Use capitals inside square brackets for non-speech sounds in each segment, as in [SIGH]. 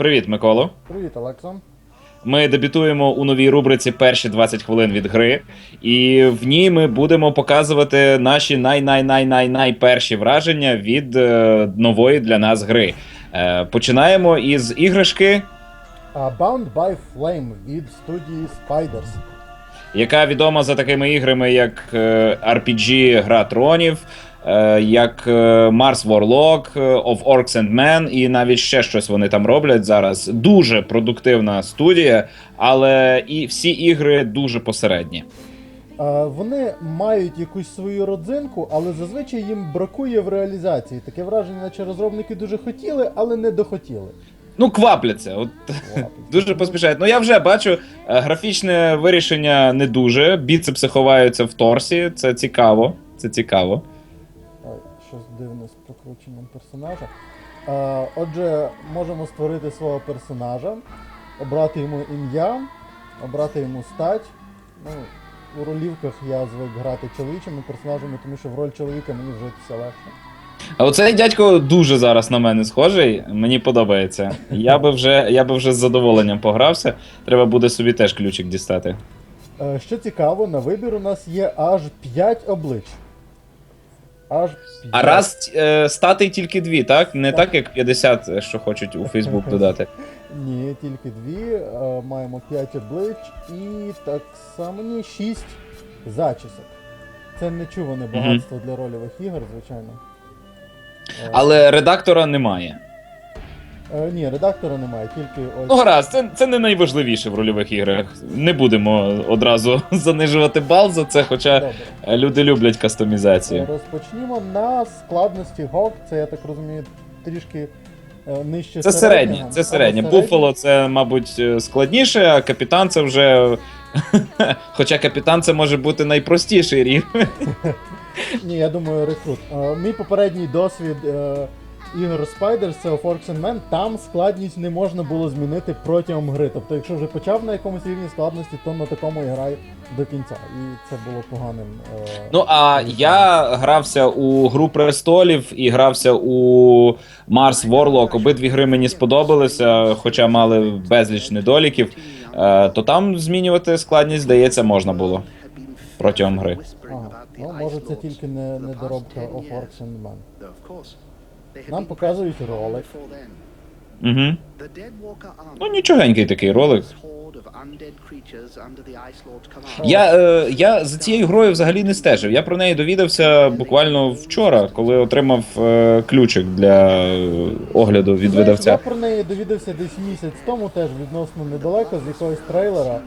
Привіт, Миколо. Привіт, Олексо. Ми дебютуємо у новій рубриці перші 20 хвилин від гри, і в ній ми будемо показувати наші най-най-най-най-най перші враження від е, нової для нас гри. Е, починаємо із іграшки, А Bound by Flame від студії Spiders. яка відома за такими іграми, як е, RPG Гра Тронів, як е, Mars Warlock, е, Of Orcs and Men, і навіть ще щось вони там роблять зараз. Дуже продуктивна студія, але і всі ігри дуже посередні. Вони мають якусь свою родзинку, але зазвичай їм бракує в реалізації. Таке враження, наче розробники дуже хотіли, але не дохотіли. Ну, квапляться. От [LAUGHS] дуже поспішають. Ну я вже бачу, е, графічне вирішення не дуже. Біцепси ховаються в торсі. Це цікаво. Це цікаво. Щось дивне з прокрученням персонажа. А, Отже, можемо створити свого персонажа, обрати йому ім'я, обрати йому стать. Ну, у ролівках я звик грати чоловічими персонажами, тому що в роль чоловіка мені вжитися легше. А оцей дядько дуже зараз на мене схожий. Мені подобається. Я би вже, я би вже з задоволенням погрався. Треба буде собі теж ключик дістати. Е, Що цікаво, на вибір у нас є аж 5 облич. Аж А раз е, стати тільки дві, так? Не так, як 50, е, що хочуть у Фейсбук [LAUGHS] додати. Ні, тільки дві. Е, Маємо 5 облич і так само ні, 6 зачісок. Це нечуване багатство для рольових ігор, звичайно. Е, Але редактора немає. Е, ні, редактора немає, тільки ось. Ну, гаразд, це, це не найважливіше в рольових іграх. Не будемо одразу [LAUGHS] занижувати бал за це, хоча Добре. е, люди люблять Е, кастомізацію. Розпочнімо на складності GOG, це я так розумію, трішки е, нижче Це середнє, середнього. це середнє. середнє. Буфало це, мабуть, е, складніше, а капітан це вже. [LAUGHS] Хоча капітан це може бути найпростіший рівень. [LAUGHS] Ні, я думаю, рекрут. Е, мій попередній досвід е, ігор Spiders, це of Orcs and Men, там складність не можна було змінити протягом гри. Тобто, якщо вже почав на якомусь рівні складності, то на такому і грай до кінця. І це було поганим. Е, Ну а я грався у Гру престолів і грався у Mars Warlock. Обидві гри мені сподобалися, хоча мали безліч недоліків. Е, то там змінювати складність, здається, можна було протягом гри. Ага. Ну, може, це тільки не, не доробка of Orcs and Men. Нам показують ролик. Угу. Ну, нічогенький такий ролик. Я, е, я за цією грою взагалі не стежив. Я про неї довідався буквально вчора, коли отримав е, ключик для е, огляду від Знаєш, Я про неї довідався десь місяць тому, теж відносно недалеко, з якогось трейлера.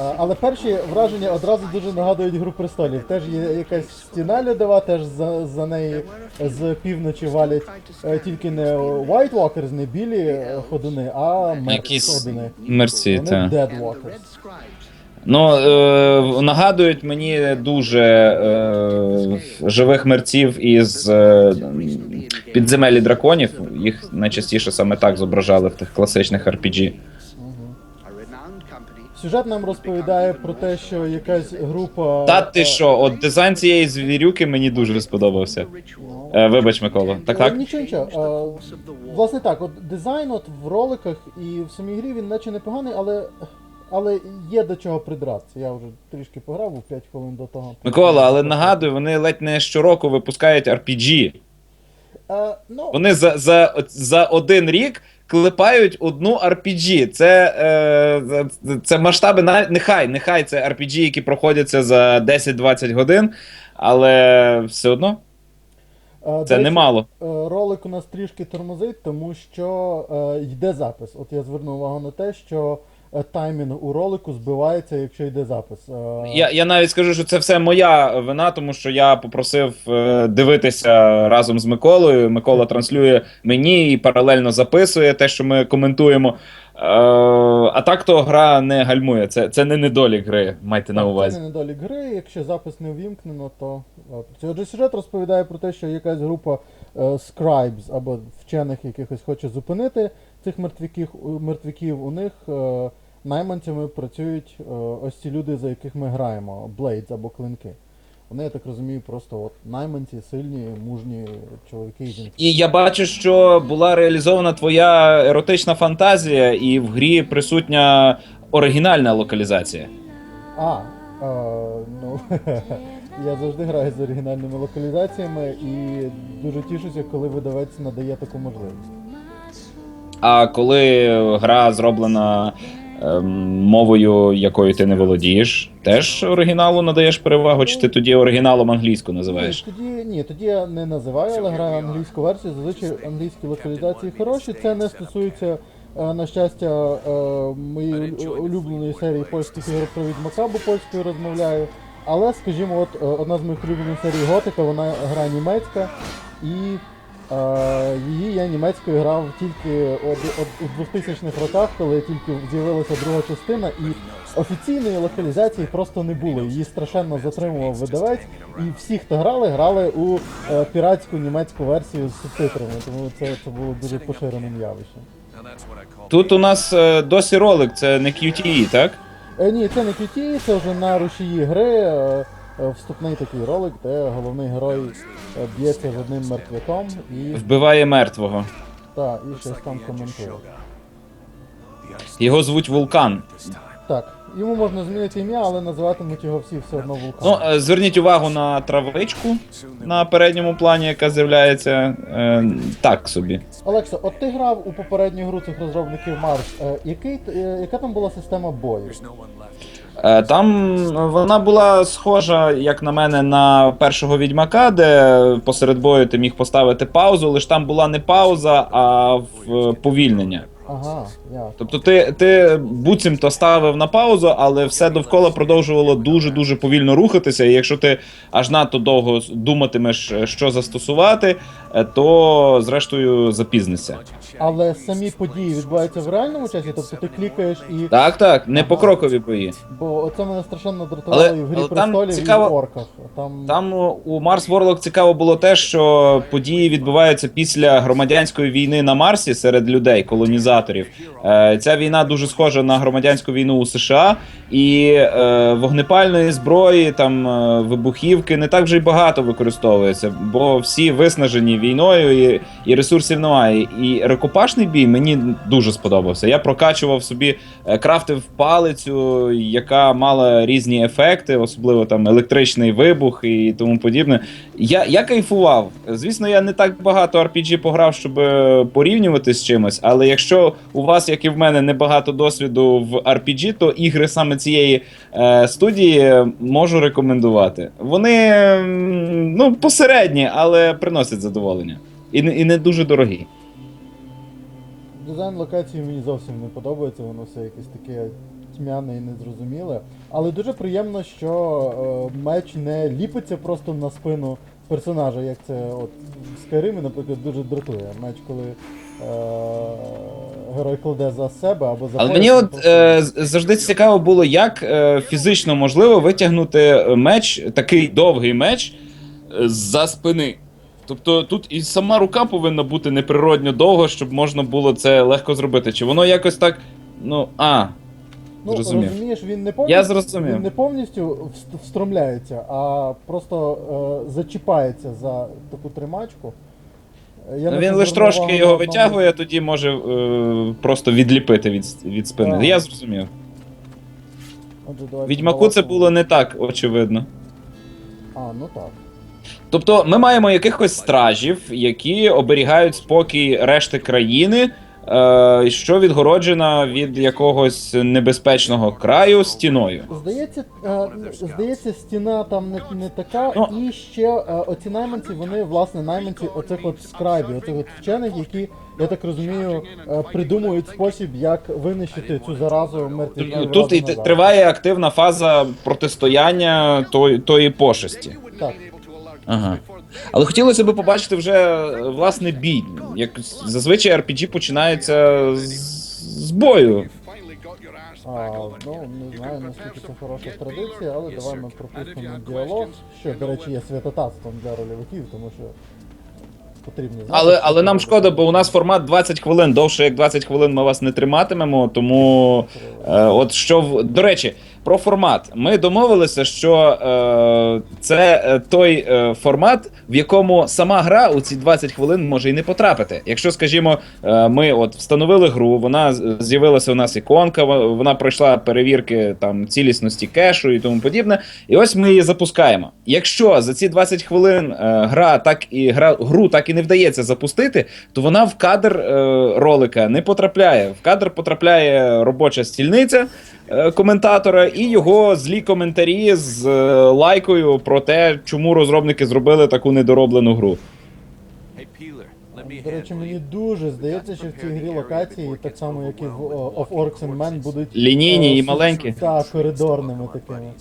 А, але перші враження одразу дуже нагадують гру престолів. Теж є якась стіна льодова, теж за, за неї з півночі валять е, тільки не White Walkers, не білі е, ходуни, а Якісь ходуни. мерці, Вони та. Dead Walkers. Ну, е, нагадують мені дуже е, живих мерців із е, підземелі драконів. Їх найчастіше саме так зображали в тих класичних RPG. Сюжет нам розповідає про те, що якась група. Та ти що, от дизайн цієї звірюки мені дуже сподобався. Е, вибач, Микола. Так, е, так? Нічого, нічого. Е, Власне так, от дизайн от в роликах і в самій грі він наче непоганий, але, але є до чого придратися. Я вже трішки пограв у 5 хвилин до того. Микола, але нагадую, вони ледь не щороку випускають RPG. Е, ну, Вони за, за, за один рік клепають одну RPG. Це, е, це масштаби, нехай, нехай це RPG, які проходяться за 10-20 годин, але все одно е, це речі, немало. е, Ролик у нас трішки тормозить, тому що е, йде запис. От я звернув увагу на те, що таймінг у ролику збивається, якщо йде запис. Е, Я, я навіть скажу, що це все моя вина, тому що я попросив е, дивитися разом з Миколою. Микола транслює мені і паралельно записує те, що ми коментуємо. Е, а так то гра не гальмує. Це, це не недолік гри, майте на увазі. Це не недолік гри, якщо запис не увімкнено, то е. Отже, сюжет розповідає про те, що якась група е, scribes або вчених якихось хоче зупинити цих мертвяків. Мертвяків у них е, найманцями працюють е, ось ці люди, за яких ми граємо, Blades або клинки. Вони, я так розумію, просто от найманці, сильні, мужні чоловіки і жінки. І я бачу, що була реалізована твоя еротична фантазія, і в грі присутня оригінальна локалізація. А, е, ну [LAUGHS] я завжди граю з оригінальними локалізаціями і дуже тішуся, коли видавець надає таку можливість. А коли гра зроблена ем, мовою, якою ти не володієш, теж оригіналу надаєш перевагу, чи ти тоді оригіналом англійську називаєш? Тоді ні, тоді я не називаю, але граю англійську версію. Зазвичай англійські локалізації хороші. Це не стосується, е, на щастя, е, моєї улюбленої серії польських ігор про Відьмака, бо польською розмовляю. Але, скажімо, от е, одна з моїх улюблених серій Готика, вона гра німецька, і її я німецькою грав тільки у 2000-х роках, коли тільки з'явилася друга частина, і офіційної локалізації просто не було. Її страшенно затримував видавець, і всі, хто грали, грали у е, піратську німецьку версію з субтитрами, тому це, це було дуже поширеним явищем. Тут у нас е, досі ролик, це не QTE, так? Е, ні, це не QT, це вже на рушії гри. Е, вступний такий ролик, де головний герой е, б'ється з одним мертвяком і, Вбиває мертвого. Так, і щось там коментує. Його звуть Вулкан. Так, йому можна змінити ім'я, але називатимуть його всі все одно вулкан. Ну, е, зверніть увагу на травичку на передньому плані, яка з'являється е, так собі. Олекса, от ти грав у попередню гру цих розробників Марс. Е, який, е, яка там була система бою? Е, Там вона була схожа, як на мене, на першого відьмака, де посеред бою ти міг поставити паузу, лише там була не пауза, а в повільнення. Ага, ясно. Тобто ти, ти буцімто ставив на паузу, але все довкола продовжувало дуже-дуже повільно рухатися. І якщо ти аж надто довго думатимеш, е, що застосувати, е, то зрештою запізнишся. Але самі події відбуваються в реальному часі, тобто ти клікаєш і. Так, так, не покрокові бої. Бо оце мене страшенно дратувало Але- і в грі але там престолів, і в орках. Там, Там у- у Марс Ворлок цікаво було те, що події відбуваються після громадянської війни на Марсі серед людей, колонізаторів. Е, Ця війна дуже схожа на громадянську війну у США, і е, вогнепальної зброї, там е, вибухівки не так вже й багато використовується, бо всі виснажені війною і, і ресурсів немає. І рукопашний бій мені дуже сподобався. Я прокачував собі, е, крафтив палицю, яка мала різні ефекти, особливо там електричний вибух і тому подібне. Я, я кайфував. Звісно, я не так багато RPG пограв, щоб е, порівнювати з чимось, але якщо у вас, як і в мене, небагато досвіду в RPG, то ігри саме цієї е, студії можу рекомендувати. Вони ну, посередні, але приносять задоволення. І, не- і не дуже дорогі. Дизайн локації мені зовсім не подобається, воно все якесь таке тьмяне і незрозуміле. Але дуже приємно, що е, меч не ліпиться просто на спину персонажа, як це от в Skyrim, наприклад, дуже дратує. Меч, коли е, герой кладе за себе або за Але мені от просто- е, завжди цікаво було, як е, фізично можливо витягнути меч, такий довгий меч е, за спини. Тобто тут і сама рука повинна бути неприродньо довго, щоб можна було це легко зробити. Чи воно якось так. Ну, а, Ну, зрозумів. розумієш, він не повністю, Я зрозумів. Він не повністю вст- встромляється, а просто е, зачіпається за таку тримачку. Е, Я Ну, він лише звернув трошки його одному- витягує, тоді може е, просто відліпити від, від спини. Так. Я зрозумів. Отже, давайте Відьмаку це було не так очевидно. А, ну так. Тобто ми маємо якихось стражів, які оберігають спокій решти країни, е, що відгороджена від якогось небезпечного краю стіною. Здається, е, здається, стіна там не, не така, Ну. і ще е, оці найманці, вони, власне, найманці оцих от скрайбів, оцих от вчених, які, я так розумію, е, придумують спосіб, як винищити цю заразу мертвяків. Тут і триває активна фаза протистояння тої, тої пошесті. Так. Ага. Але хотілося б побачити вже е, власне бій. Як зазвичай RPG починається з, з бою. А, ну, не знаю, наскільки це хороша традиція, але давай ми пропустимо діалог, що, до речі, є святотатством для рольовиків, тому що потрібні знати, Але, але нам шкода, бо у нас формат 20 хвилин. Довше як 20 хвилин ми вас не триматимемо. Тому е, от що в до речі, Про формат. Ми домовилися, що е, це е, той е, формат, в якому сама гра у ці 20 хвилин може і не потрапити. Якщо, скажімо, е, ми от встановили гру, вона з'явилася у нас іконка, вона пройшла перевірки там цілісності кешу і тому подібне. І ось ми її запускаємо. Якщо за ці 20 хвилин е, гра так і гра, гру так і не вдається запустити, то вона в кадр е, ролика не потрапляє. В кадр потрапляє робоча стільниця е, коментатора і його злі коментарі з е, лайкою про те, чому розробники зробили таку недороблену гру. До речі, мені дуже здається, що в цій грі локації, так само як і в о, Of Orcs and Men, будуть Лінійні е, і маленькі. Так, коридорними такими.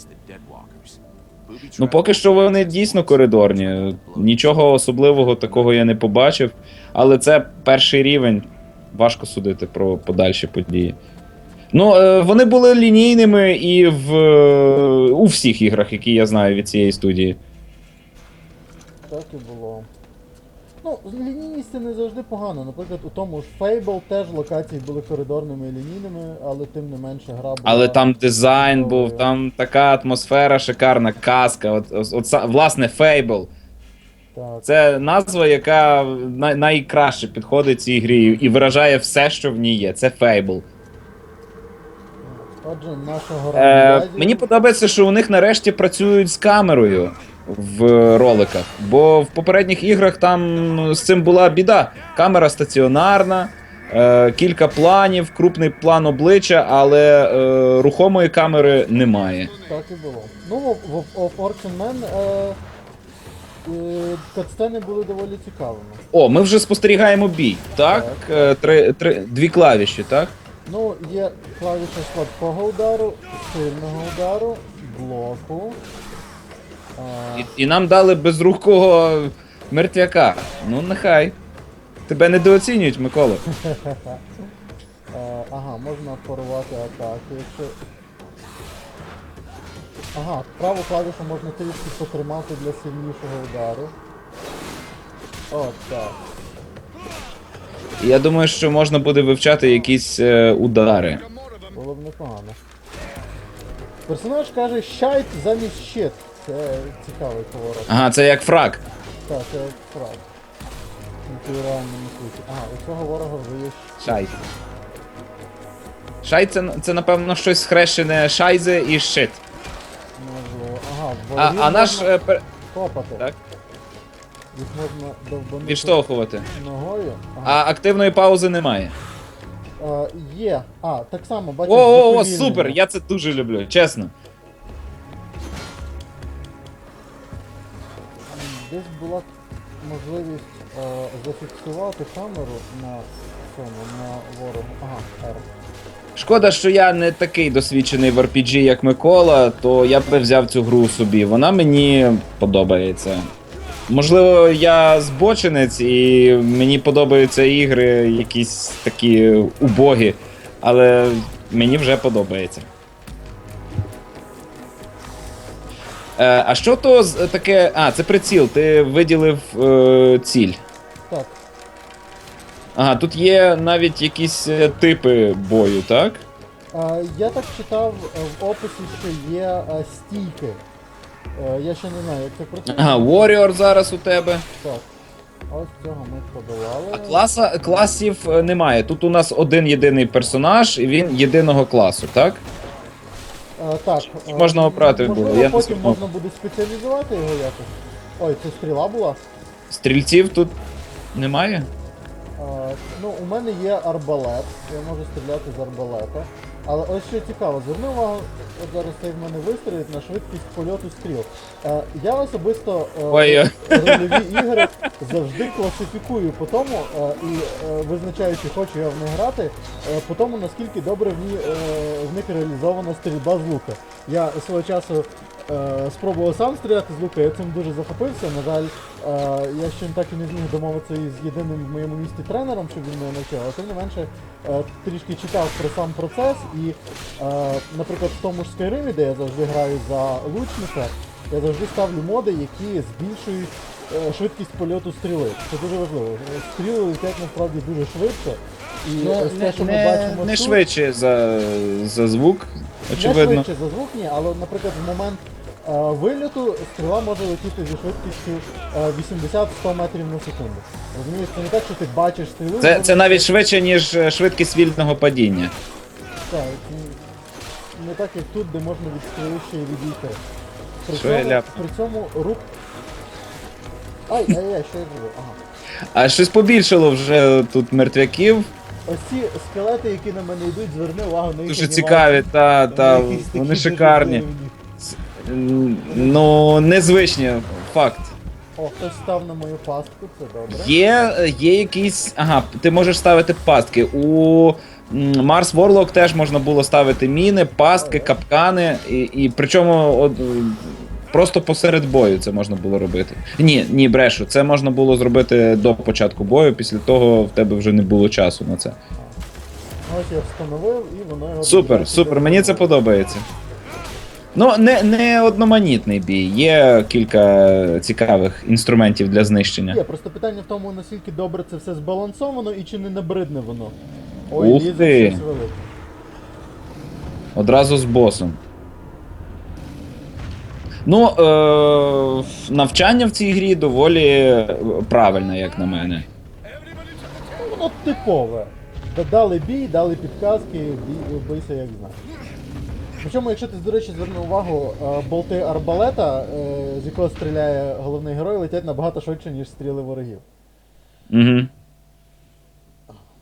Ну, поки що вони дійсно коридорні. Нічого особливого такого я не побачив. Але це перший рівень. Важко судити про подальші події. Ну, е, вони були лінійними і в, е, у всіх іграх, які я знаю від цієї студії. Так і було. Ну, лінійність це не завжди погано. Наприклад, у тому ж Fable теж локації були коридорними і лінійними, але тим не менше гра була. Але там дизайн був, там така атмосфера, шикарна казка. От, от, от, власне, Fable. Так. Це назва, яка най- найкраще підходить цій грі і виражає все, що в ній є. Це Fable. Отже, наша Е, мені подобається, що у них нарешті працюють з камерою в роликах. Бо в попередніх іграх там з цим була біда. Камера стаціонарна, е, кілька планів, крупний план обличчя, але е, рухомої камери немає. Так і було. Ну, в, в, в Orcs and Men е, е, катсцени були доволі цікавими. О, ми вже спостерігаємо бій. Так, Е, три, три, дві клавіші, так? Ну, є клавіша слабкого удару, сильного удару, блоку. І, і нам дали безрукого мертвяка. Ну, нехай. Тебе недооцінюють, Микола. [LAUGHS] е, ага, можна порвати атаки, якщо. Ага, праву клавішу можна трішки потримати для сильнішого удару. От так. І Я думаю, що можна буде вивчати якісь е, удари. Було б непогано. Персонаж каже щайт замість щит. Це цікавий поворот. Ага, це як фраг. Так, це реальному. Ага, у цього ворога вже є щит. Шай. Шай це, це напевно щось схрещене шайзе і шит. Можливо. Ага, А, а наш е, пер- копати. так. Їх можна довбанути відштовхувати. ногою. А активної паузи немає. А, є. А, так само, О, бачиш, о, о, заповільнення. супер! Я це дуже люблю, чесно. Десь була можливість е, зафіксувати камеру на цьому, на ворогу. Ага, R. Шкода, що я не такий досвідчений в RPG, як Микола, то я б взяв цю гру собі. Вона мені подобається. Можливо, я збочинець і мені подобаються ігри якісь такі убогі, але мені вже подобається. Е, а що то з- таке. А, це приціл, ти виділив е, ціль. Так, Ага, тут є навіть якісь е, типи бою, так? е, я так читав е, в описі, що є е, стійки. Е, я ще не знаю, як це працює. Ага, Warrior зараз у тебе. Так. Ось цього ми подолали. А класа, класів е, немає. Тут у нас один єдиний персонаж, і він єдиного класу, так? Так. Можна обрати було, я не потім можна буде спеціалізувати його якось. Ой, це стріла була. Стрільців тут немає? А, ну, у мене є арбалет, я можу стріляти з арбалета. Але ось що цікаво, зверни увагу, от зараз цей в мене вистрілить на швидкість польоту стріл. Е, я особисто е, рольові ігри завжди класифікую по тому е, і е, визначаю, чи хочу я в них грати, е, по тому наскільки добре в, ній, е, в них реалізована стрільба з лука. Я свого часу спробував сам стріляти з лука, я цим дуже захопився. На жаль, е, я ще так і не зміг домовитися із єдиним в моєму місті тренером, щоб він мене навчив, але тим не менше е, трішки читав про сам процес і, е, наприклад, в тому ж Skyrim, де я завжди граю за лучника, я завжди ставлю моди, які збільшують е, швидкість польоту стріли. Це дуже важливо. Е, Стріли летять насправді дуже швидко. І ось те, що ми бачимо Ну, не тут, швидше за, за звук. очевидно. Не швидше за звук, ні, але, наприклад, в момент е, вильоту стріла може летіти зі швидкістю е, 80-100 метрів на секунду. Розумієш, це не так, що ти бачиш стрілу. Це, це навіть швидше, ніж е, швидкість вільного падіння. Так, не- так, як тут, де можна від стріли ще й відійти. При Що я цьому, ляпнув? при цьому рук. Ай, ай, ай, що я живу? Ага. А щось побільшало вже тут мертвяків. Ось ці скелети, які на мене йдуть, зверни увагу на їх Дуже анімацію. цікаві, та, Вони та якісь такі вони дуже шикарні. дивні. Ну, незвичні, факт. О, хтось став на мою пастку, це добре. Є, є якісь. Ага, ти можеш ставити пастки. У Mars Warlock теж можна було ставити міни, пастки, капкани, і, і причому от, просто посеред бою це можна було робити. Ні, ні, брешу, це можна було зробити до початку бою, після того в тебе вже не було часу на це. Ось я встановив і воно його. Супер, супер, мені це подобається. Ну, не, не одноманітний бій, є кілька цікавих інструментів для знищення. Є, просто питання в тому, наскільки добре це все збалансовано і чи не набридне воно. Ой, Ух ти. щось велике. Одразу з босом. Ну, е, навчання в цій грі доволі правильне, як на мене. Воно типове. Дали бій, дали підказки, бій, бийся як знаєш. Причому, якщо ти, до речі, звернув увагу, е, болти арбалета, е, з якого стріляє головний герой, летять набагато швидше, ніж стріли ворогів. Угу.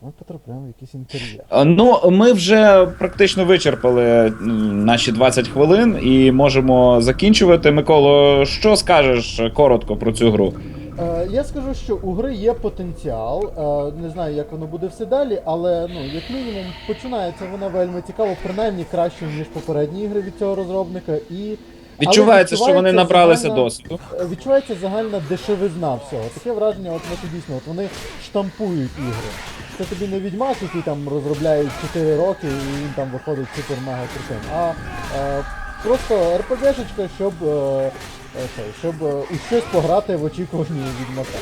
Ми потрапляємо в якийсь інтер'єр. Ну, ми вже практично вичерпали м, наші 20 хвилин і можемо закінчувати. Миколо, що скажеш коротко про цю гру? Е, я скажу, що у гри є потенціал. Е, не знаю, як воно буде все далі, але ну, як мінімум, починається вона вельми цікаво, принаймні краще, ніж попередні ігри від цього розробника. І Відчувається, що вони набралися загальна- досвіду. Е, Відчувається загальна дешевизна всього. Таке враження, от ну, це дійсно, от вони штампують ігри. Це тобі не відьмак, який там розробляють 4 роки і він там виходить супер мега крутим. А е, просто РПГшечка, щоб, е, е, цей, щоб е, у щось пограти в очікуванні відьмака.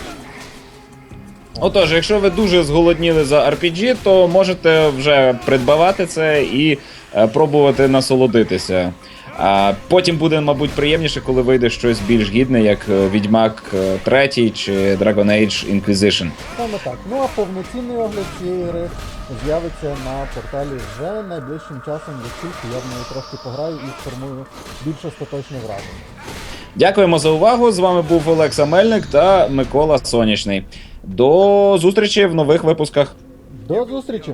Отож, якщо ви дуже зголодніли за RPG, то можете вже придбавати це і е, пробувати насолодитися. А потім буде, мабуть, приємніше, коли вийде щось більш гідне, як е, Відьмак 3 чи Dragon Age Inquisition. Саме так. Ну а повноцінний огляд цієї гри з'явиться на порталі вже найближчим часом, як тільки я в неї трошки пограю і сформую більш остаточне враження. Дякуємо за увагу. З вами був Олекса Мельник та Микола Сонячний. До зустрічі в нових випусках. До зустрічі!